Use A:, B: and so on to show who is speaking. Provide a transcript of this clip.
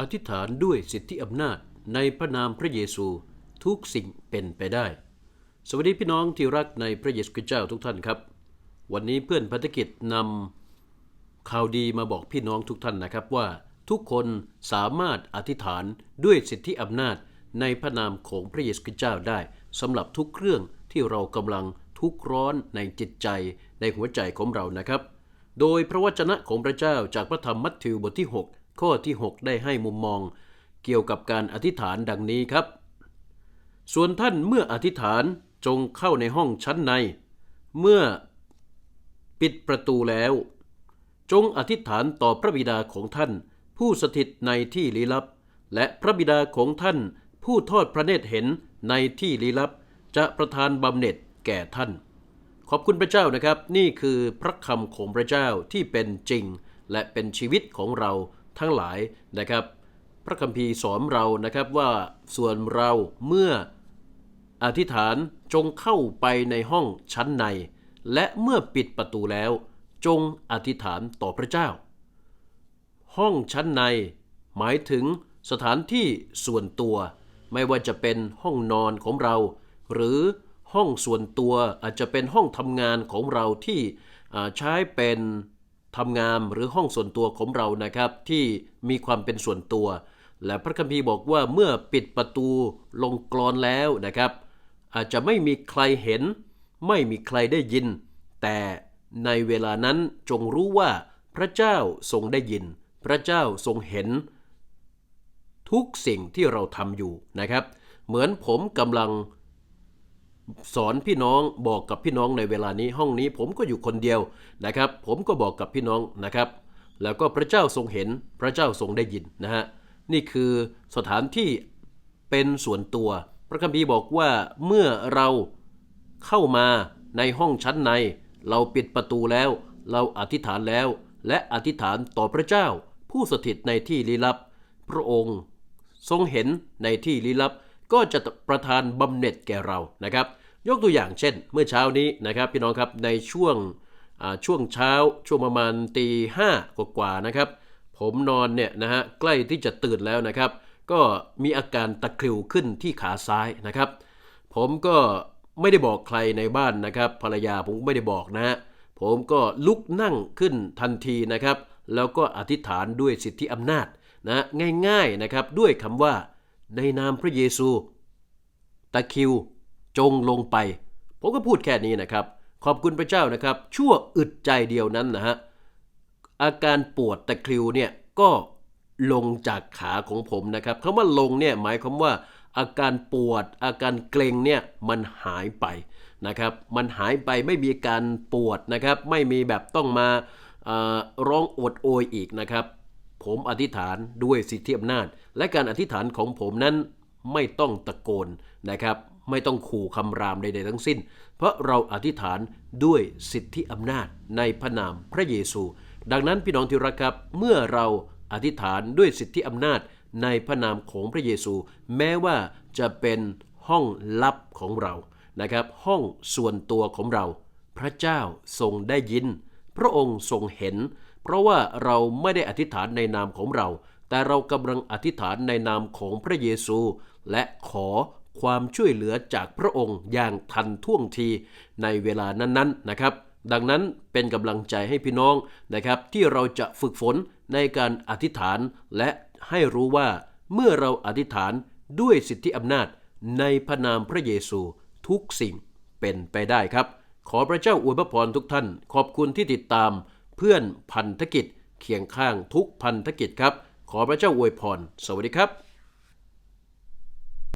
A: อธิษฐานด้วยสิทธิอำนาจในพระนามพระเยซูทุกสิ่งเป็นไปได้ สวัสดีพี่น้องที่รักในพระเยซูคริสต์เจ้าทุกท่านครับ วันนี้เพื่อนพันธกิจนำข่าวดีมาบอกพี่น้องทุกท่านนะครับว่า ทุกคนสามารถอธิษฐานด้วยสิทธิอำนาจในพระนามของพระเยซูคริสต์เจ้าได้สำหรับทุกเรื่องที่เรากำลังทุกร้อนในจิตใจในหัวใจของเรานะครับ โดยพระวจนะของพระเจ้าจากพระธรรมมัทธิวบทที่ 6 ข้อที่ 6 ได้ให้มุมมอง เกี่ยวกับการอธิษฐานดังนี้ครับ ส่วนท่านเมื่ออธิษฐานจงเข้าในห้องชั้นใน เมื่อปิดประตูแล้ว จงอธิษฐานต่อพระบิดาของท่าน ผู้สถิตในที่ลี้ลับ และพระบิดาของท่าน ผู้ทอดพระเนตรเห็นในที่ลี้ลับ จะประทานบำเหน็จแก่ท่าน ขอบคุณพระเจ้านะครับ นี่คือพระคำของพระเจ้าที่เป็นจริง และเป็นชีวิตของเรา ทั้งหลายนะครับ พระคัมภีร์สอนเรานะครับว่าส่วนเราเมื่ออธิษฐานจงเข้าไปในห้องชั้นใน และเมื่อปิดประตูแล้ว จงอธิษฐานต่อพระเจ้า ห้องชั้นใน หมายถึงสถานที่ส่วนตัว ไม่ว่าจะเป็นห้องนอนของเรา หรือห้องส่วนตัวอาจจะเป็นห้องทำงานของเราที่ใช้เป็น ทำงานหรือห้องส่วนตัวของเรานะครับ ที่มีความเป็นส่วนตัว และพระคัมภีร์บอกว่าเมื่อปิดประตูลงกรอนแล้วนะครับ อาจจะไม่มีใครเห็น ไม่มีใครได้ยิน แต่ในเวลานั้นจงรู้ว่าพระเจ้าทรงได้ยิน พระเจ้าทรงเห็น ทุกสิ่งที่เราทำอยู่นะครับ เหมือนผมกำลัง สอนพี่น้องบอกกับพี่น้องในเวลานี้ห้องนี้ผมก็อยู่คนเดียวนะครับ ผมก็บอกกับพี่น้องนะครับ แล้วก็พระเจ้าทรงเห็นพระเจ้าทรงได้ยินนะฮะนี่คือสถานที่เป็นส่วนตัว พระคัมภีร์บอกว่าเมื่อเราเข้ามาในห้องชั้นใน เราปิดประตูแล้ว เราอธิษฐานแล้ว และอธิษฐานต่อพระเจ้า ผู้สถิตในที่ลี้ลับ พระองค์ ทรงเห็นในที่ลี้ลับ ก็จะประทานบำเหน็จแก่เรานะครับ ยกตัวอย่างเช่น เมื่อเช้านี้นะครับพี่น้องครับในช่วงช่วงเช้าช่วงประมาณตีห้ากว่าๆนะครับ ผมนอนเนี่ยนะฮะใกล้ที่จะตื่นแล้วนะครับ ก็มีอาการตะคริวขึ้นที่ขาซ้ายนะครับ ผมก็ไม่ได้บอกใครในบ้านนะครับ ภรรยาผมก็ไม่ได้บอกนะฮะผมก็ลุกนั่งขึ้นทันทีนะครับ แล้วก็อธิษฐานด้วยสิทธิอำนาจนะง่ายๆนะครับด้วยคำว่า ในนามพระเยซู ตะคิว จงลงไป ผมก็พูดแค่นี้นะครับ ขอบคุณพระเจ้านะครับ ชั่วอึดใจเดียวนั้นนะฮะ อาการปวดตะคริวเนี่ยก็ลงจากขาของผมนะครับคำว่าลงเนี่ยหมายความว่า อาการปวด อาการเกร็งเนี่ยมันหายไปนะครับ มันหายไปไม่มีการปวดนะครับ ไม่มีแบบต้องมาร้องโอดโอยอีกนะครับ ผมอธิษฐานด้วยสิทธิอำนาจ และการอธิษฐานของผมนั้นไม่ต้องตะโกนนะครับไม่ต้องขู่คำรามใดๆทั้งสิ้น เพราะเราอธิษฐานด้วยสิทธิอำนาจในพระนามพระเยซู ดังนั้นพี่น้องที่รักครับ เมื่อเราอธิษฐานด้วยสิทธิอำนาจในพระนามของพระเยซู แม้ว่าจะเป็นห้องลับของเรานะครับ ห้องส่วนตัวของเรา พระเจ้าทรงได้ยิน พระองค์ทรงเห็น เพราะว่าเราไม่ได้อธิษฐานในนามของเรา แต่เรากำลังอธิษฐานในนามของพระเยซู และขอความช่วยเหลือจากพระองค์อย่างทันท่วงทีในเวลานั้นๆนะครับ ดังนั้นเป็นกำลังใจให้พี่น้องนะครับที่เราจะฝึกฝนในการอธิษฐานและให้รู้ว่าเมื่อเราอธิษฐานด้วยสิทธิอำนาจในพระนามพระเยซูทุกสิ่งเป็นไปได้ครับ ขอพระเจ้าอวยพระพรทุกท่าน ขอบคุณที่ติดตาม เพื่อนพันธกิจ เคียงข้างทุกพันธกิจครับ ขอพระเจ้าอวยพร สวัสดีครับ